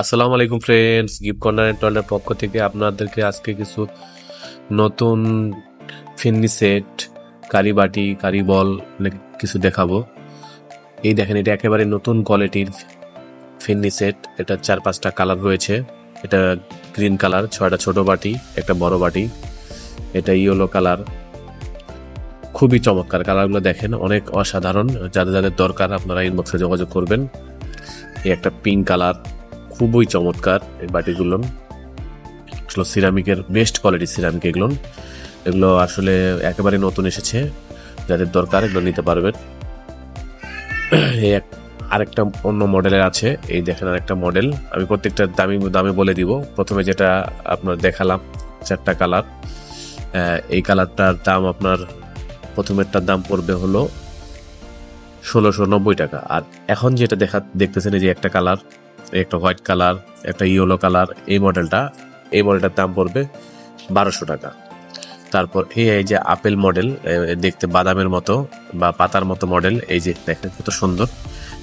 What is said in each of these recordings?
আসসালামু আলাইকুম friends gift corner টয়লের পক্ষ থেকে আপনাদেরকে আজকে কিছু নতুন ফিন্নি সেট কারি বাটি, কারি বল কিছু দেখাবো। এই দেখেন, এটা একেবারে নতুন কোয়ালিটির ফিন্নি সেট এটা চার পাঁচটা কালার রয়েছে। এটা গ্রিন কালার ছয়টা ছোট বাটি, একটা বড় বাটি। এটা ইয়েলো কালার খুবই চমৎকার কালারগুলো দেখেন, অনেক অসাধারণ। যাদের যাদের দরকার আপনারা ইনবক্সে যোগাযোগ করবেন। এই একটা পিঙ্ক কালার খুবই চমৎকার এই বাটিগুলো। আসলে সিরামিকের বেস্ট কোয়ালিটি সিরামিক এগুলো। এগুলো আসলে একেবারে নতুন এসেছে। যাদের দরকার এগুলো নিতে পারবেন। এই এক আরেকটা অন্য মডেলের আছে। এই দেখেন আরেকটা মডেল আমি প্রত্যেকটা দামি দামে বলে দিব। প্রথমে যেটা আপনার দেখালাম, চারটা কালার এই কালারটার দাম আপনার প্রথমেরটার দাম পড়বে হলো ষোলোশো নব্বই টাকা। আর এখন যেটা দেখা দেখতেছেন এই যে একটা কালার একটা হোয়াইট কালার, একটা ইয়েলো কালার, এই মডেলটা, এই মডেলটার দাম পড়বে বারোশো টাকা। তারপর এই যে আপেল মডেল দেখতে বাদামের মতো বা পাতার মতো মডেল, এই যে দেখেন কত সুন্দর।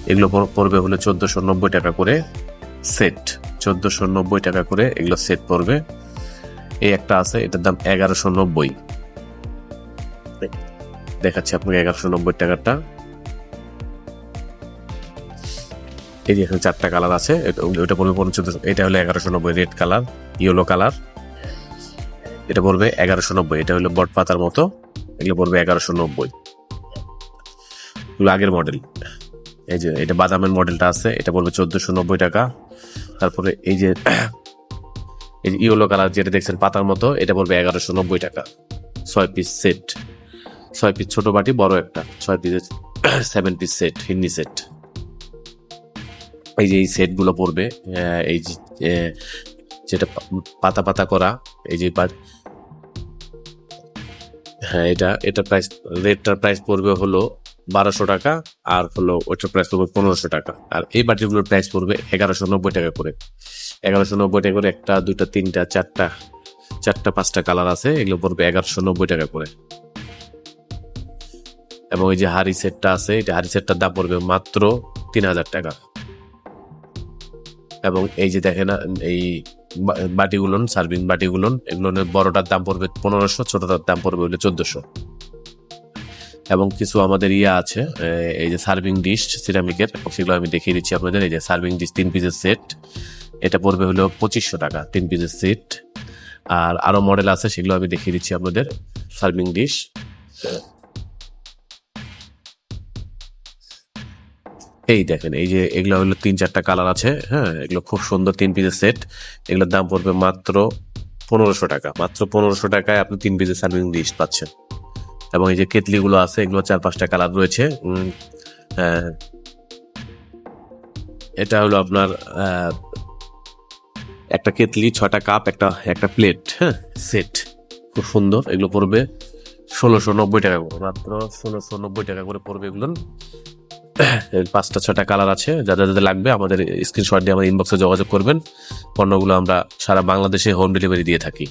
এগুলো পড়বে হলো চোদ্দোশো নব্বই টাকা করে সেট, চোদ্দোশো নব্বই টাকা করে এগুলো সেট পড়বে। এই একটা আছে, এটার দাম এগারোশো নব্বই। দেখাচ্ছি আপনাকে এগারোশো নব্বই টাকাটা এই যে এখানে চারটা কালার আছে ওইটা পড়বে পঞ্চদশ এটা হলো এগারোশো নব্বই রেড কালার ইয়েলো কালার এটা পড়বে এগারোশো নব্বই, এটা হলো বট পাতার মতো, এগুলো পড়বে এগারোশো নব্বই। আগের মডেল এই যে, এটা বাদামের মডেলটা আছে, এটা পড়বে চোদ্দশো নব্বই টাকা। তারপরে এই যে এই যে ইয়েলো কালার যেটা দেখছেন পাতার মতো, এটা পড়বে এগারোশো নব্বই টাকা। ছয় পিস সেট ছয় পিস ছোট বাটি, বড় একটা। ছয় পিসের seven piece set Hindi set এই যে এই সেটগুলো পড়বে এই যেটা পাতা পাতা করা, এই যে হ্যাঁ এটা এটা প্রাইস রেটটার প্রাইস পড়বে হলো বারোশো টাকা আর হলো ওইটার প্রাইস পড়বে পনেরোশো টাকা। আর এই বাটিগুলোর প্রাইস পড়বে এগারোশো নব্বই টাকা করে। এগারোশো নব্বই টাকা করে একটা, দুইটা, তিনটা, চারটা চারটা, পাঁচটা কালার আছে, এগুলো পড়বে এগারোশো নব্বই টাকা করে। এবং এই যে হাড়ি সেটটা আছে এটা হাড়ি সেটটার দাম পড়বে মাত্র তিন হাজার টাকা। এবং এই যে দেখেন, এই বা- বাটিগুলোন, সার্ভিং বাটিগুলোন এগুলো বড়টার দাম পড়বে পনেরোশো, ছোটটার দাম পড়বে হলে চোদ্দশো। এবং কিছু আমাদের ইয়ে আছে এই যে সার্ভিং ডিশ, সিরামিকের, সেগুলো আমি দেখিয়ে দিচ্ছি আপনাদের। এই যে সার্ভিং ডিশ তিন পিসের সেট এটা পড়বে হলো পঁচিশশো টাকা তিন পিসের সেট আর আরও মডেল আছে, সেগুলো আমি দেখিয়ে দিচ্ছি আপনাদের, সার্ভিং ডিশ। এই দেখেন এই যে এগুলো হলো তিন চারটা কালার আছে হ্যাঁ? এগুলো খুব সুন্দর তিন পিসের সেট এগুলোর দাম পড়বে মাত্র পনেরোশো টাকা। মাত্র পনেরোশো টাকায় আপনি তিন পিসের সার্ভিং ডিশ পাচ্ছেন। এবং এই যে কেতলিগুলো আছে এগুলো চার পাঁচটা কালার রয়েছে। উম, এটা হলো আপনার একটা কেতলি ছটা কাপ একটা একটা প্লেট হ্যাঁ? সেট খুব সুন্দর। এগুলো পড়বে ষোলোশো নব্বই টাকা করে মাত্র ষোলোশো নব্বই টাকা করে পড়বে এগুলো। পাঁচটা ছটা কালার আছে। যাদের যাদের লাগবে আমাদের স্ক্রিনশট দিয়ে আমাদের ইনবক্সে যোগাযোগ করবেন। পণ্যগুলো আমরা সারা বাংলাদেশে হোম ডেলিভারি দিয়ে থাকি।